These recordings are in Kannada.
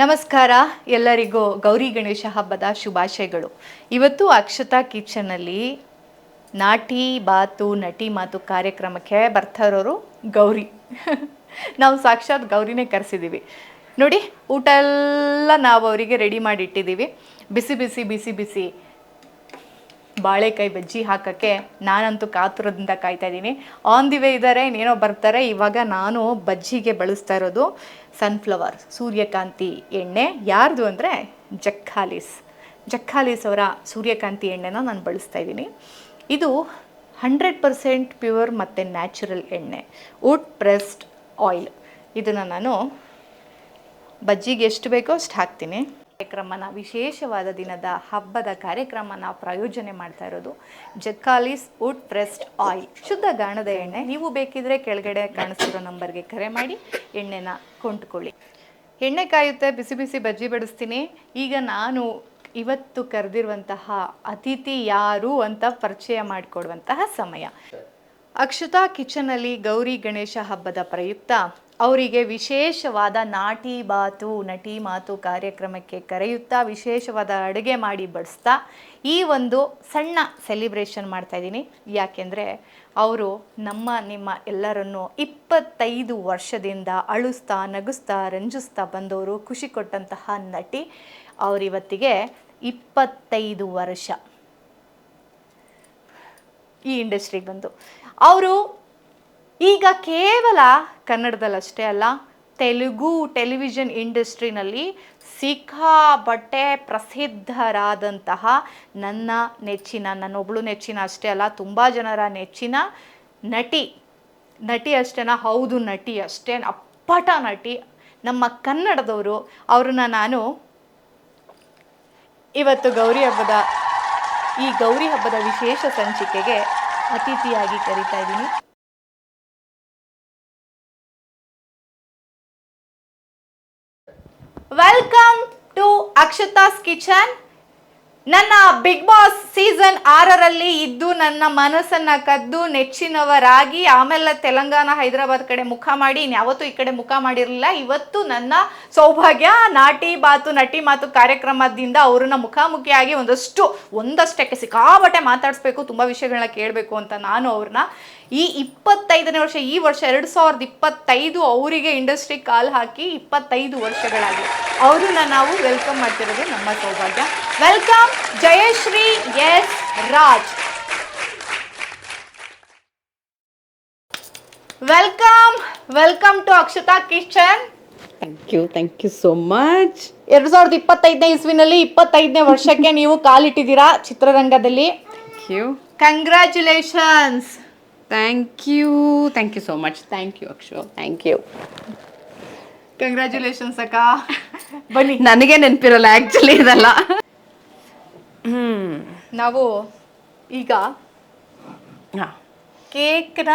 ನಮಸ್ಕಾರ, ಎಲ್ಲರಿಗೂ ಗೌರಿ ಗಣೇಶ ಹಬ್ಬದ ಶುಭಾಶಯಗಳು. ಇವತ್ತು ಅಕ್ಷತಾ ಕಿಚನಲ್ಲಿ ನಾಟಿ ಬಾತು, ನಟಿ ಮಾತು ಕಾರ್ಯಕ್ರಮಕ್ಕೆ ಬರ್ತಾ ಇರೋರು ಗೌರಿ. ನಾವು ಸಾಕ್ಷಾತ್ ಗೌರಿನೇ ಕರೆಸಿದ್ದೀವಿ ನೋಡಿ ಊಟ ಎಲ್ಲ ನಾವು ಅವರಿಗೆ ರೆಡಿ ಮಾಡಿ ಇಟ್ಟಿದ್ದೀವಿ ಬಿಸಿ ಬಿಸಿ ಬಿಸಿ ಬಿಸಿ. ಬಾಳೆಕಾಯಿ ಬಜ್ಜಿ ಹಾಕೋಕ್ಕೆ ನಾನಂತೂ ಕಾತುರದಿಂದ ಕಾಯ್ತಾ ಇದ್ದೀನಿ. ಆನ್ ದಿ ವೇ ಇದ್ದಾರೆ ಇನ್ನೇನೋ ಬರ್ತಾರೆ. ಇವಾಗ ನಾನು ಬಜ್ಜಿಗೆ ಬಳಸ್ತಾ ಇರೋದು ಸನ್ಫ್ಲವರ್ ಸೂರ್ಯಕಾಂತಿ ಎಣ್ಣೆ. ಯಾರ್ದು ಅಂದರೆ ಜಕ್ಕಾಲಿಸ್. ಜಕ್ಕಾಲಿಸ್ ಅವರ ಸೂರ್ಯಕಾಂತಿ ಎಣ್ಣೆನ ನಾನು ಬಳಸ್ತಾ ಇದ್ದೀನಿ. ಇದು ಹಂಡ್ರೆಡ್ ಪರ್ಸೆಂಟ್ ಪ್ಯೂರ್ ಮತ್ತು ನ್ಯಾಚುರಲ್ ಎಣ್ಣೆ. ವುಡ್ ಪ್ರೆಸ್ಡ್ ಆಯಿಲ್ ಇದನ್ನು ನಾನು ಬಜ್ಜಿಗೆ ಎಷ್ಟು ಬೇಕೋ ಅಷ್ಟು ಹಾಕ್ತೀನಿ. ಕಾರ್ಯಕ್ರಮನ, ವಿಶೇಷವಾದ ದಿನದ ಹಬ್ಬದ ಕಾರ್ಯಕ್ರಮನ ಪ್ರಾಯೋಜನೆ ಮಾಡ್ತಾ ಇರೋದು ಜಕ್ಕಾಲಿಸ್ ವುಡ್ ಪ್ರೆಸ್ಡ್ ಆಯಿಲ್. ಶುದ್ಧ ಗಾಣದ ಎಣ್ಣೆ, ನೀವು ಬೇಕಿದ್ರೆ ಕೆಳಗಡೆ ಕಾಣಿಸ್ತಿರೋ ನಂಬರ್ಗೆ ಕರೆ ಮಾಡಿ, ಎಣ್ಣೆನ ಕೊಂಡ್ಕೊಳ್ಳಿ. ಎಣ್ಣೆ ಕಾಯುತ್ತೆ, ಬಿಸಿ ಬಿಸಿ ಬಜ್ಜಿ ಬಡಿಸ್ತೀನಿ. ಈಗ ನಾನು ಇವತ್ತು ಕರೆದಿರುವಂತಹ ಅತಿಥಿ ಯಾರು ಅಂತ ಪರಿಚಯ ಮಾಡಿಕೊಡುವಂತಹ ಸಮಯ. ಅಕ್ಷತಾ ಕಿಚನಲ್ಲಿ ಗೌರಿ ಗಣೇಶ ಹಬ್ಬದ ಪ್ರಯುಕ್ತ ಅವರಿಗೆ ವಿಶೇಷವಾದ ನಾಟಿ ಬಾತು, ನಟಿ ಮಾತು ಕಾರ್ಯಕ್ರಮಕ್ಕೆ ಕರೆಯುತ್ತಾ, ವಿಶೇಷವಾದ ಅಡುಗೆ ಮಾಡಿ ಬಡಿಸ್ತಾ ಈ ಒಂದು ಸಣ್ಣ ಸೆಲಿಬ್ರೇಷನ್ ಮಾಡ್ತಾ ಇದ್ದೀನಿ. ಯಾಕೆಂದರೆ ಅವರು ನಮ್ಮ, ನಿಮ್ಮ ಎಲ್ಲರನ್ನು ಇಪ್ಪತ್ತೈದು ವರ್ಷದಿಂದ ಅಳಿಸ್ತಾ, ನಗಿಸ್ತಾ, ರಂಜಿಸ್ತಾ ಬಂದವರು, ಖುಷಿ ಕೊಟ್ಟಂತಹ ನಟಿ ಅವರಿವತ್ತಿಗೆ ಇಪ್ಪತ್ತೈದು ವರ್ಷ. ಈ ಇಂಡಸ್ಟ್ರಿಗೆ ಬಂದು. ಅವರು ಈಗ ಕೇವಲ ಕನ್ನಡದಲ್ಲಷ್ಟೇ ಅಲ್ಲ, ತೆಲುಗು ಟೆಲಿವಿಷನ್ ಇಂಡಸ್ಟ್ರಿನಲ್ಲಿ ಬಟ್ಟೆ ಪ್ರಸಿದ್ಧರಾದಂತಹ ನನ್ನ ನೆಚ್ಚಿನ, ನನ್ನೊಬ್ಳು ನೆಚ್ಚಿನ ಅಷ್ಟೇ ಅಲ್ಲ, ತುಂಬ ಜನರ ನೆಚ್ಚಿನ ನಟಿ ನಟಿ ಅಷ್ಟೇನಾ, ಹೌದು ನಟಿ ಅಷ್ಟೇ, ಅಪ್ಪಟ ನಟಿ, ನಮ್ಮ ಕನ್ನಡದವರು, ಅವ್ರನ್ನ ನಾನು ಇವತ್ತು ಗೌರಿ ಹಬ್ಬದ, ಈ ಗೌರಿ ಹಬ್ಬದ ವಿಶೇಷ ಸಂಚಿಕೆಗೆ ಅತಿಥಿಯಾಗಿ ಕರಿತಾ ಇದ್ದೀನಿ. ವೆಲ್ಕಮ್ ಟು ಅಕ್ಷತಾಸ್ ಕಿಚನ್ ನನ್ನ ಬಿಗ್ ಬಾಸ್ ಸೀಸನ್ ಆರರಲ್ಲಿ ಇದ್ದು ನನ್ನ ಮನಸ್ಸನ್ನ ಕದ್ದು ನೆಚ್ಚಿನವರಾಗಿ ಆಮೇಲೆ ತೆಲಂಗಾಣ, ಹೈದರಾಬಾದ್ ಕಡೆ ಮುಖ ಮಾಡಿ, ಇನ್ಯಾವತ್ತೂ ಈ ಕಡೆ ಮುಖ ಮಾಡಿರಲಿಲ್ಲ. ಇವತ್ತು ನನ್ನ ಸೌಭಾಗ್ಯ, ನಾಟಿ ಬಾತು, ನಟಿ ಮಾತು ಕಾರ್ಯಕ್ರಮದಿಂದ ಅವ್ರನ್ನ ಮುಖಾಮುಖಿಯಾಗಿ ಒಂದಷ್ಟು, ಒಂದಷ್ಟಕ್ಕೆ ಸಿಕ್ಕಾಬಟ್ಟೆ ಮಾತಾಡಿಸ್ಬೇಕು, ತುಂಬ ವಿಷಯಗಳನ್ನ ಕೇಳಬೇಕು ಅಂತ ನಾನು ಅವ್ರನ್ನ. ಈ ಇಪ್ಪತ್ತೈದನೇ ವರ್ಷ, ಈ ವರ್ಷ ಎರಡು ಸಾವಿರದ ಇಪ್ಪತ್ತೈದು ಅವರಿಗೆ ಇಂಡಸ್ಟ್ರಿ ಕಾಲ್ ಹಾಕಿ ಇಪ್ಪತ್ತೈದು ವರ್ಷಗಳಾಗಿ. ಅವ್ರನ್ನ ನಾವು ವೆಲ್ಕಮ್ ಮಾಡ್ತಿರೋದು ನಮ್ಮ ಸೌಭಾಗ್ಯ. Welcome Jayashree S Raj. Welcome welcome to Akshata kitchen thank you thank you so much ಎರಡು ಸಾವಿರದ ಇಪ್ಪತ್ತೈದನೇ ಇಸ್ವಿನಲ್ಲಿ ಇಪ್ಪತ್ತೈದನೇ ವರ್ಷಕ್ಕೆ ನೀವು ಕಾಲಿಟ್ಟಿದ್ದೀರಾ ಚಿತ್ರರಂಗದಲ್ಲಿ? Thank you congratulations thank you thank you so much thank you Akshu thank you congratulations ಅಕ್ಕ. ಬನ್ನಿ ನನಗೆ ನೆನಪಿರಲ್ಲ ಆ್ಯಕ್ಚುಲಿ ಇದೆಲ್ಲ. ನಾವು ಈಗ ಕೇಕ್ನ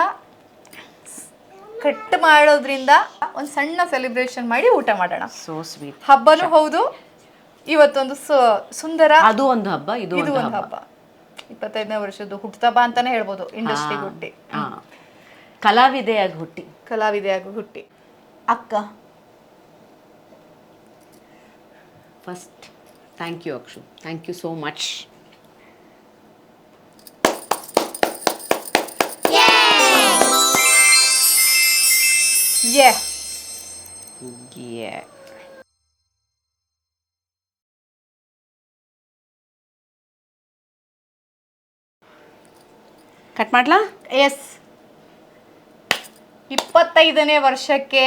ಕಟ್ ಮಾಡೋದ್ರಿಂದ ಒಂದು ಸಣ್ಣ ಸೆಲೆಬ್ರೇಷನ್ ಮಾಡಿ ಊಟ ಮಾಡೋಣ. ಸೋ ಸ್ವೀಟ್ ಹಬ್ಬನೂ ಹೌದು ಇವತ್ತೊಂದು ಸುಂದರ ಅದು ಒಂದು ಹಬ್ಬ ಇದು ಒಂದು ಹಬ್ಬ. ಇಪ್ಪತ್ತೈದನೇ ವರ್ಷದ್ದು ಹುಟ್ಟುತ್ತಬ್ಬ ಅಂತಾನೆ ಹೇಳ್ಬೋದು ಇಂಡಸ್ಟ್ರಿ ಹುಟ್ಟಿ. ಕಲಾವಿದೆಯಾಗಿ ಹುಟ್ಟಿ. ಕಲಾವಿದೆಯಾಗಿ ಹುಟ್ಟಿ. ಅಕ್ಕ. First thank you Akshu. Thank you so much yeah Yeah. Cut ಮಾಡ್ಲಾ? ಎಸ್ ಇಪ್ಪತ್ತೈದನೇ ವರ್ಷಕ್ಕೆ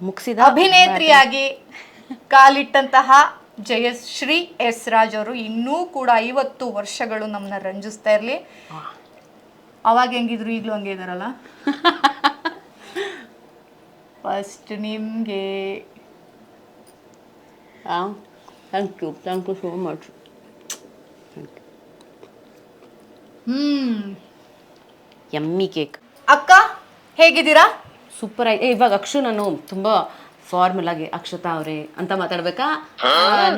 ಮುಗಿಸಿದ ಅಭಿನೇತ್ರಿಯಾಗಿ ಕಾಲಿಟ್ಟಂತಹ ಜಯಶ್ರೀ ಎಸ್ ರಾಜ್ ಅವರು ಇನ್ನೂ ಕೂಡ ಐವತ್ತು ವರ್ಷಗಳು ನಮ್ಮನ್ನ ರಂಜಿಸ್ತಾ ಇರಲಿ. ಅವಾಗ ಹೆಂಗಿದ್ರು ಈಗಲೂ ಹಂಗೆ ಇದಾರಲ್ಲ? ಫಸ್ಟ್ ನಿಮಗೆ? ಹಾಂ thank you thank you so much hmm. ಎಮ್ಮಿ ಕೇಕ್ ಅಕ್ಕ ಹೇಗಿದ್ದೀರಾ? ಸೂಪರ್ ಆಗಿ ಇವಾಗ ಅಕ್ಷು ನಾನು ತುಂಬ ಫಾರ್ಮಲ್ ಆಗಿ ಅಕ್ಷತಾ ಅವರೇ ಅಂತ ಮಾತಾಡ್ಬೇಕಾ?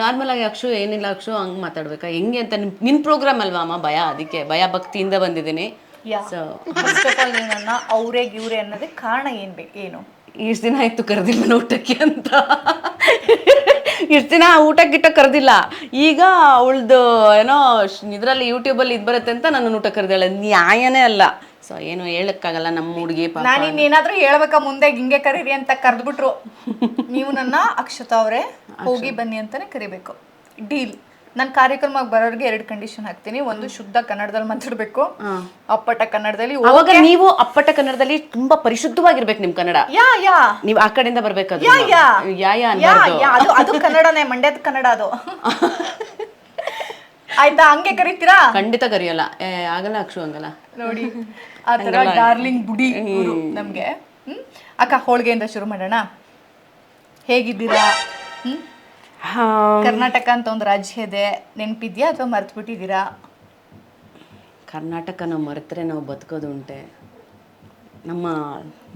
ನಾರ್ಮಲ್ ಆಗಿ ಅಕ್ಷು ಏನಿಲ್ಲ ಅಕ್ಷು ಹಂಗೆ ಮಾತಾಡ್ಬೇಕಾ? ಹೆಂಗೆ ಅಂತ ನಿನ್ ನಿನ್ ಪ್ರೋಗ್ರಾಮ್ ಅಲ್ವಾ ಅಮ್ಮ? ಭಯ ಅದಕ್ಕೆ ಭಯ ಭಕ್ತಿಯಿಂದ ಬಂದಿದ್ದೀನಿ. Yeah. So first of all ನನ್ನ ಅವರೇ ಗಿವ್ರೆ ಅನ್ನೋದಕ್ಕೆ ಕಾರಣ ಏನ್ ಬೇಕು ಏನು? ಇಷ್ಟು ದಿನ ಆಯ್ತು ಕರೆದಿಲ್ಲ ಊಟಕ್ಕೆ ಅಂತ. ಇಷ್ಟು ದಿನ ಊಟ ಗಿಟ್ಟ ಕರೆದಿಲ್ಲ. ಈಗ ಅವಳ್ದು ಏನೋ ಇದರಲ್ಲಿ ಯೂಟ್ಯೂಬಲ್ಲಿ ಇದು ಬರುತ್ತೆ ಅಂತ ನನ್ನ ಊಟ ಕರೆದಾಳೆ ನ್ಯಾಯನೇ ಅಲ್ಲ. ಸೊ ಏನು ಹೇಳಕ್ಕಾಗಲ್ಲ ನಮ್ಮ ಹುಡುಗಿ ನಾನು ಇನ್ನೇನಾದ್ರೂ ಹೇಳ್ಬೇಕಾ ಮುಂದೆ ಹಿಂಗೆ ಕರೀರಿ ಅಂತ ಕರೆದ್ಬಿಟ್ರು. ನೀವು ನನ್ನ ಅಕ್ಷತಾ ಅವರೇ, ಹೋಗಿ ಬನ್ನಿ ಅಂತಾನೆ ಕರಿಬೇಕು. ಡೀಲ್. ನನ್ನ ಕಾರ್ಯಕ್ರಮಕ್ಕೆ ಬರೋರಿಗೆ ಎರಡು ಕಂಡೀಷನ್ ಹಾಕ್ತೀನಿ. ಒಂದು ಶುದ್ಧ ಕನ್ನಡದಲ್ಲಿ ಮಾತಾಡ್ಬೇಕು ಅಪ್ಪಟ ಕನ್ನಡದಲ್ಲಿ ಅವಾಗ ನೀವು ಅಪ್ಪಟ ಕನ್ನಡದಲ್ಲಿ ತುಂಬಾ ಪರಿಶುದ್ಧವಾಗಿರ್ಬೇಕು ನಿಮ್ ಕನ್ನಡ. ಯಾ ಯಾ. ನೀವು ಆ ಕಡೆಯಿಂದ ಬರ್ಬೇಕು ಯಾ ಯಾ. ಯಾ ಯಾ ಅದು ಅದು ಕನ್ನಡನೇ ಮಂಡ್ಯದ ಕನ್ನಡ ಅದು. ಆಯ್ತಾ? ಹಂಗೆ ಕರಿತೀರಾ? ಖಂಡಿತ ಕರಿಯಲ್ಲ. ಏ, ಆಗಲ್ಲ ಅಕ್ಷು ಹಂಗಲ್ಲ. ನೋಡಿ ಆ ತರ ಡಾರ್ಲಿಂಗ್ ಬುಡಿ ನಮ್ಗೆ. ಹ್ಮ್? ಅಕ್ಕ ಹೋಳಿಗೆಯಿಂದ ಶುರು ಮಾಡೋಣ. ಹೇಗಿದ್ದೀರಾ? ಹ್ಮ್? ಕರ್ನಾಟಕ ಅಂತ ಒಂದು ರಾಜ್ಯ ಇದೆ ನೆನಪಿದ್ಯಾ ಅಥವಾ ಮರ್ತು ಬಿಟ್ಟಿದ್ದೀರಾ ಕರ್ನಾಟಕನ ಮರೆತರೆ ನಾವು ಬದುಕೋದು ಉಂಟೆ. ನಮ್ಮ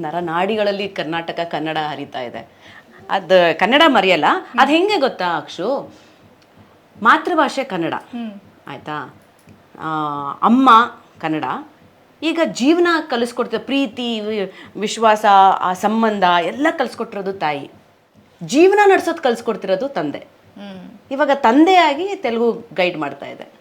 ನರನಾಡಿಗಳಲ್ಲಿ ಕರ್ನಾಟಕ ಕನ್ನಡ ಹರಿತಾ ಇದೆ. ಅದು ಕನ್ನಡ ಮರೆಯಲ್ಲ ಅದು ಹೆಂಗೆ ಗೊತ್ತಾ ಅಕ್ಷು? ಮಾತೃಭಾಷೆ ಕನ್ನಡ. ಆಯ್ತಾ? ಆ, ಅಮ್ಮ ಕನ್ನಡ. ಈಗ ಜೀವನ ಕಲಿಸ್ಕೊಡ್ತೇವೆ ಪ್ರೀತಿ ವಿಶ್ವಾಸ ಆ ಸಂಬಂಧ ಎಲ್ಲ ಕಲಿಸ್ಕೊಟ್ಟಿರೋದು ತಾಯಿ. ಜೀವನ ನಡೆಸೋದು ಕಲ್ಸ್ಕೊಡ್ತಿರೋದು ತಂದೆ. ಇವಾಗ ತಂದೆಯಾಗಿ ತೆಲುಗು ಗೈಡ್ ಮಾಡ್ತಾ ಇದೆ.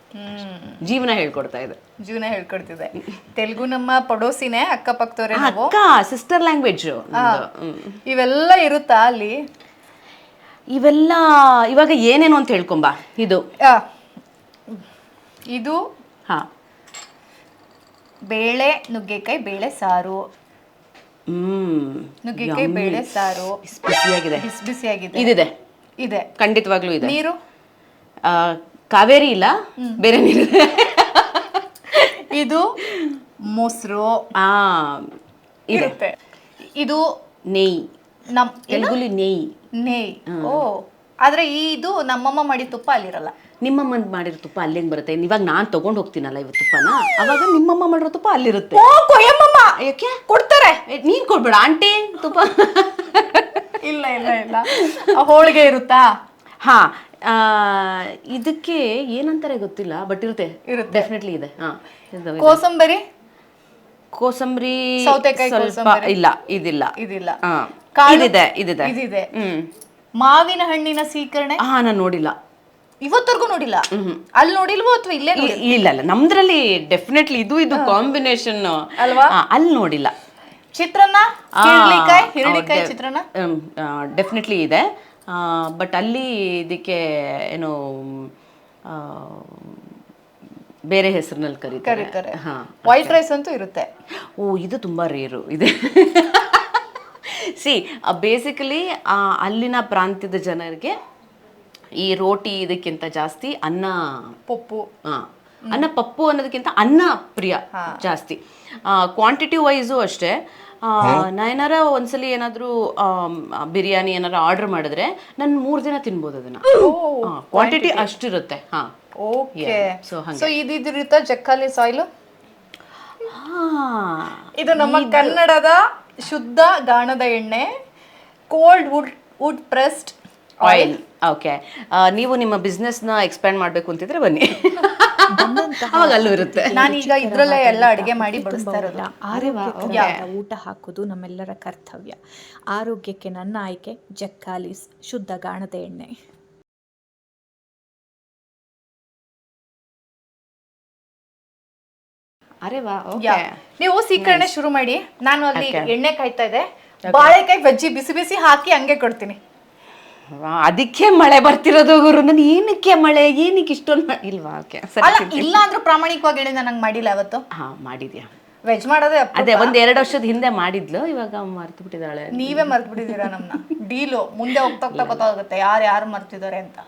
ಜೀವನ ಹೇಳ್ಕೊಡ್ತಾ ಇದೆ. ಜೀವನ ಹೇಳ್ಕೊಡ್ತಿದೆ. ತೆಲುಗು ನಮ್ಮ ಪಡೋಸಿನೇ ಅಕ್ಕಪಕ್ಕದವ್ರೆ ಅಕ್ಕ ಸಿಸ್ಟರ್ ಲ್ಯಾಂಗ್ವೇಜ್ ಇವೆಲ್ಲ ಇರುತ್ತಾ ಅಲ್ಲಿ? ಇವೆಲ್ಲ ಇವಾಗ ಏನೇನು ಅಂತ ಹೇಳ್ಕೊಂಬ. ಇದು. ಇದು ಹಾ. ಬೇಳೆ ನುಗ್ಗೆಕಾಯಿ ಬೇಳೆ ಸಾರು. ಹ್ಮ್. ನುಗ್ಗೆಕಾಯಿ ಬೇಳೆ ಸಾರು. ಬಿಸಿ ಬಿಸಿಯಾಗಿದೆ. ಬಿಸಿ ಬಿಸಿಯಾಗಿದೆ. ಇದಿದೆ. ಇದೆ. ಖಂಡಿತವಾಗ್ಲೂ ಇದೆ. ನೀರು? ಆ, ಕಾವೇರಿ ಇಲ್ಲ. ಬೇರೆ ನೀರು ಇದು. ಮೊಸರು. ಆ ಇದೆ. ಇರುತ್ತೆ. ಇದು ನೆಯ್. ನಮ್ ತೆಲುಗುಲಿ ನೆಯ್. ನೇಯ್. ಓ ಆದ್ರೆ ಇದು ನಮ್ಮಮ್ಮ ಮಾಡಿ ತುಪ್ಪ ಅಲ್ಲಿರಲ್ಲ. ನಿಮ್ಮಮ್ಮ ಮಾಡಿರೋ ತುಪ್ಪ ಅಲ್ಲಿಂಗ್ ಬರುತ್ತೆ. ಇವಾಗ ನಾನ್ ತಗೊಂಡ್ ಹೋಗ್ತೀನಲ್ಲ ಇವತ್ತು ತುಪ್ಪನ ಅವಾಗ ನಿಮ್ಮಮ್ಮ ಮಾಡಿರೋ ತುಪ್ಪ ಅಲ್ಲಿರುತ್ತೆ. ಓ ಯಾಕೆ? ಕೊಡ್ತಾರೆ. ನೀನ್ ಕೊಡ್ಬೇಡ ಆಂಟಿ. ತುಪ್ಪ ಇಲ್ಲ ಇಲ್ಲ ಇಲ್ಲ. ಹೋಳಿಗೆ ಇರುತ್ತಾ? ಹಾ ಇದಕ್ಕೆ ಏನಂತಾರೆ ಗೊತ್ತಿಲ್ಲ ಬಟ್ ಇರುತ್ತೆ. ಇರುತ್ತೆ. ಡೆಫಿನೆಟ್ಲಿ ಇದೆ. ಹಾ ಕೋಸಂಬರಿ? ಕೋಸಂಬರಿ ಸೌತೆಕಾಯಿ ಸ್ವಲ್ಪ? ಇಲ್ಲ ಇದಿಲ್ಲ. ಇದಿಲ್ಲ. ಹಾ ಇದಿದೆ ಇದಿದೆ. ಇದಿದೆ. ಮಾವಿನ ಹಣ್ಣಿನ ಸೀಕರಣೆ ಹಾ ನಾನು ನೋಡಿಲ್ಲ. ಇವತ್ತವರೆಗೂ ನೋಡಿಲ್ಲ. ಅಲ್ಲಿ ನೋಡಿಲ್ವೋ ಅಥವಾ ಇಲ್ಲೇ ಇಲ್ಲ ಇಲ್ಲ. ನಮ್ದ್ರಲ್ಲಿ ಡೆಫಿನೆಟ್ಲಿ ಇದು ಇದು ಕಾಂಬಿನೇಷನ್ ಅಲ್ವಾ? ಅಲ್ಲಿ ನೋಡಿಲ್ಲ. ಚಿತ್ರಾನ್ನ? ಹಿರಳಿಕಾಯಿ ಚಿತ್ರಾನ್ನ? ಡೆಫಿನೆಟ್ಲಿ ಇದೆ. ಬಟ್ ಅಲ್ಲಿ ಇದಕ್ಕೆ ಏನು ಬೇರೆ ಹೆಸರಿನಲ್ಲಿ ಕರೀತಾರೆ. ಕರೀತಾರೆ. ಹಾ ವೈಟ್ ರೈಸ್ ಅಂತೂ ಇರುತ್ತೆ. ಓ ಇದು ತುಂಬ ರೇರು ಇದೆ. ಸಿ ಬೇಸಿಕಲಿ ಅಲ್ಲಿನ ಪ್ರಾಂತ್ಯದ ಜನರಿಗೆ ಈ ರೋಟಿ ಇದಕ್ಕಿಂತ ಜಾಸ್ತಿ ಅನ್ನ ಪಪ್ಪು. ಆ, ಅನ್ನ ಪಪ್ಪು ಅನ್ನೋದಕ್ಕಿಂತ ಅನ್ನ ಪ್ರಿಯ ಜಾಸ್ತಿ. ಕ್ವಾಂಟಿಟಿ ವೈಸು ಅಷ್ಟೇ. ಆ, ನಾ ಏನಾರ ಒಂದ್ಸಲಿ ಏನಾದರೂ ಬಿರಿಯಾನಿ ಏನಾರ ಆರ್ಡರ್ ಮಾಡಿದ್ರೆ ನಾನು ಮೂರು ದಿನ ತಿನ್ಬೋದು ಅದನ್ನ. ಕ್ವಾಂಟಿಟಿ ಅಷ್ಟಿರುತ್ತೆ. ಹಾ. ಓಕೆ ಸೊ ಸೊ ಇದಿರುತ್ತೆ ಜಕ್ಕಾಲಿ ಸಾಯಿಲ್ ಹಾ. ಇದು ನಮ್ಮ ಕನ್ನಡದ ಶುದ್ಧ ಗಾಣದ ಎಣ್ಣೆ cold wood wood pressed oil okay ನೀವು ನಿಮ್ಮ ಬಿಸ್ನೆಸ್ನ ಎಕ್ಸ್ಪ್ಯಾಂಡ್ ಮಾಡಬೇಕು ಅಂತಿದ್ರೆ ಬನ್ನಿ. ಅವಾಗ ಅಲ್ಲೂ ಇರುತ್ತೆ. ನಾನೀಗ ಇದ್ರಲ್ಲೇ ಎಲ್ಲ ಅಡಿಗೆ ಮಾಡಿ ಬಡಿಸ್ತಾ ಊಟ ಹಾಕೋದು ನಮ್ಮೆಲ್ಲರ ಕರ್ತವ್ಯ. ಆರೋಗ್ಯಕ್ಕೆ ನನ್ನ ಆಯ್ಕೆ ಜಕ್ಕಾಲಿಸ್ ಶುದ್ಧ ಗಾಣದ ಎಣ್ಣೆ. ಅರೆ ವಾ. ನೀವು ಸೀಕರಣೆ ಶುರು ಮಾಡಿ. ನಾನು ಅಲ್ಲಿ ಎಣ್ಣೆ ಕಾಯ್ತಾ ಇದೆ ಬಾಳೆಕಾಯಿ ಬಜ್ಜಿ ಬಿಸಿ ಬಿಸಿ ಹಾಕಿ ಹಂಗೆ ಕೊಡ್ತೀನಿ. ಅದಕ್ಕೆ ಮಳೆ ಬರ್ತಿರೋದು ಗುರು. ನಾನು ಏನಕ್ಕೆ ಮಳೆ? ಏನಕ್ಕೆ ಇಷ್ಟೊಂದು ಇಲ್ವಾ? ಓಕೆ ಸರಿ ಇಲ್ಲ ಅಂದ್ರೂ ಪ್ರಾಮಾಣಿಕವಾಗಿ ಹೇಳಿ ನಂಗೆ ಮಾಡಿಲ್ಲ ಅವತ್ತು ಹಾ ಮಾಡಿದ್ಯಾ? ವೆಜ್ ಮಾಡೋದೇ ಅಪ್ರೂಪ. ಅದೇ ಒಂದ್ ಎರಡು ವರ್ಷದ ಹಿಂದೆ ಮಾಡಿದ್ಲು ಇವಾಗ ಮರ್ತು ಬಿಟ್ಟಿದ್ದಾಳೆ ನೀವೇ ಮರ್ತು ಬಿಟ್ಟಿದ್ದೀರಾ ನಮ್ಮನ್ನ ಡೀಲು ಮುಂದೆ ಹೋಗ್ತಾ ಹೋಗ್ತಾ ಗೊತ್ತಾಗುತ್ತೆ ಯಾರು ಯಾರು ಮರ್ತಿದ್ದಾರೆ ಅಂತ.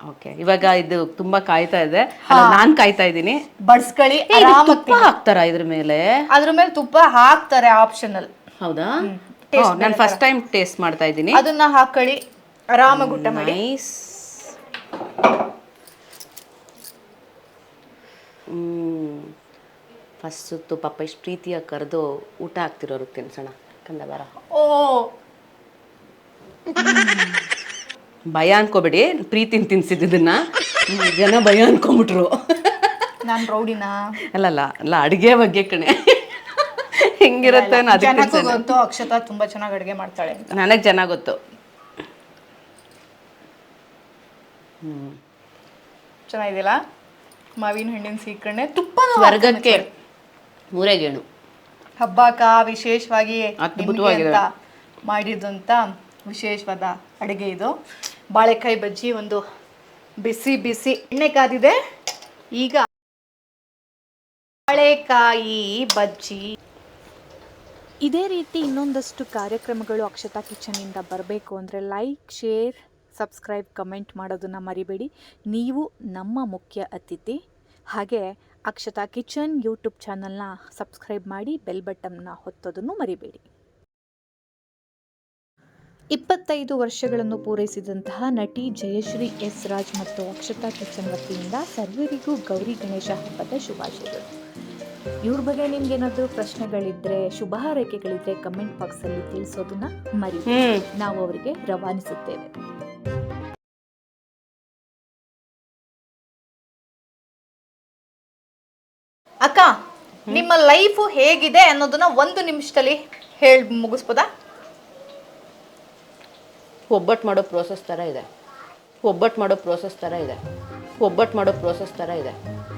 ಓಕೆ ಇವಾಗ ಇದು ತುಂಬಾ ಕಾಯ್ತಾ ಇದೆ. ಅಲ್ಲ, ನಾನ್ ಕಾಯ್ತಾ ಇದ್ದೀನಿ. ಬಡ್ಸ್ಕೊಳ್ಳಿ ಏ, ಇದು ಆರಾಮಾಗಿ ತುಪ್ಪ ಹಾಕ್ತಾರಾ ಇದ್ರ ಮೇಲೆ? ಅದ್ರ ಮೇಲೆ ತುಪ್ಪ ಹಾಕ್ತಾರೆ ಆಪ್ಷನಲ್ ಹೌದಾ? ನಾನು ಫಸ್ಟ್ ಟೈಮ್ ಟೇಸ್ಟ್ ಮಾಡ್ತಾ ಇದ್ದೀನಿ. ಅದನ್ನ ಹಾಕೊಳ್ಳಿ. ಆರಾಮಾಗಿ ಊಟ ಮಾಡಿ ನೈಸ್ ಫಸ್ಟ್ ಸುತ್ತು ಪಾಪ ಇಷ್ಟು ಪ್ರೀತಿಯಾಗಿ ಕರೆದು ಊಟ ಹಾಕ್ತಿರೋರು ತಿನ್ಸೋಣ. ಕಂದ ಬರ. ಓ. ಭಯ ಅನ್ಕೋಬೇಡಿ. ಪ್ರೀತಿನ ತಿನ್ಸಿದ್ದನ್ನ ಜನ ಭಯ ಅನ್ಕೊಂಬಿಟ್ರು. ನಾನು ರೌಡಿನಾ ಅಲ್ಲಲ್ಲ ಅಲ್ಲ ಅಡುಗೆ ಬಗ್ಗೆ ಕಣೆ. ಹೆಂಗಿರುತ್ತೆ ಜನಕ್ಕೂ ಗೊತ್ತು ಅಕ್ಷತಾ ತುಂಬಾ ಚೆನ್ನಾಗಿ ಅಡುಗೆ ಮಾಡ್ತಾಳೆ ನನಗೆ ಚೆನ್ನಾಗಿ ಗೊತ್ತು ಹ್ಮ್ ಚೆನ್ನಾಗಿದೆಯಲ್ಲ? ಮಾವಿನ ಹಣ್ಣಿನ ಸೀಕರಣೆ ತುಪ್ಪ ವರ್ಗಕ್ಕೆ ಮೂರೇ ಗೇಣು ಹಬ್ಬಕ್ಕ ವಿಶೇಷವಾಗಿ ಅದ್ಭುತವಾಗಿ ಅಂತ ಮಾಡಿದಂಥ ವಿಶೇಷವಾದ ಅಡುಗೆ ಇದು. ಬಾಳೆಕಾಯಿ ಬಜ್ಜಿ ಒಂದು ಬಿಸಿ ಬಿಸಿ ಎಣ್ಣೆ ಕಾದಿದೆ. ಈಗ ಬಾಳೆಕಾಯಿ ಬಜ್ಜಿ. ಇದೇ ರೀತಿ ಇನ್ನೊಂದಷ್ಟು ಕಾರ್ಯಕ್ರಮಗಳು ಅಕ್ಷತಾ ಕಿಚನಿಂದ ಬರಬೇಕು ಅಂದ್ರೆ ಲೈಕ್ ಶೇರ್ ಸಬ್ಸ್ಕ್ರೈಬ್, ಕಮೆಂಟ್ ಮಾಡೋದನ್ನು ಮರಿಬೇಡಿ. ನೀವು ನಮ್ಮ ಮುಖ್ಯ ಅತಿಥಿ. ಹಾಗೆ ಅಕ್ಷತಾ ಕಿಚನ್ ಯೂಟ್ಯೂಬ್ ಚಾನಲ್ನ ಸಬ್ಸ್ಕ್ರೈಬ್ ಮಾಡಿ ಬೆಲ್ ಬಟನ್ನ ಹೊತ್ತೋದನ್ನು ಮರಿಬೇಡಿ. ಇಪ್ಪತ್ತೈದು ವರ್ಷಗಳನ್ನು ಪೂರೈಸಿದಂತಹ ನಟಿ ಜಯಶ್ರೀ ಎಸ್ ರಾಜ್ ಮತ್ತು ಅಕ್ಷತಾ ಕಿಚನ್ ವತಿಯಿಂದ ಸರ್ವರಿಗೂ ಗೌರಿ ಗಣೇಶ ಹಬ್ಬದ ಶುಭಾಶಯಗಳು. ಇವ್ರ ಬಗ್ಗೆ ನಿಮ್ಗೆ ಏನಾದರೂ ಪ್ರಶ್ನೆಗಳಿದ್ರೆ ಶುಭ ಹಾರೈಕೆಗಳಿದ್ರೆ ಕಮೆಂಟ್ ಬಾಕ್ಸಲ್ಲಿ ತಿಳಿಸೋದನ್ನ ಮರಿ ನಾವು ಅವರಿಗೆ ರವಾನಿಸುತ್ತೇವೆ. ಅಕ್ಕ ನಿಮ್ಮ ಲೈಫು ಹೇಗಿದೆ ಅನ್ನೋದನ್ನ ಒಂದು ನಿಮಿಷದಲ್ಲಿ ಹೇಳ್ ಮುಗಿಸ್ಬೋದಾ? ಒಬ್ಬಟ್ಟು ಮಾಡೋ ಪ್ರೋಸೆಸ್ ಥರ ಇದೆ. ಒಬ್ಬಟ್ಟು ಮಾಡೋ ಪ್ರೋಸೆಸ್ ಥರ ಇದೆ. ಒಬ್ಬಟ್ಟು ಮಾಡೋ ಪ್ರೋಸೆಸ್ ಥರ ಇದೆ.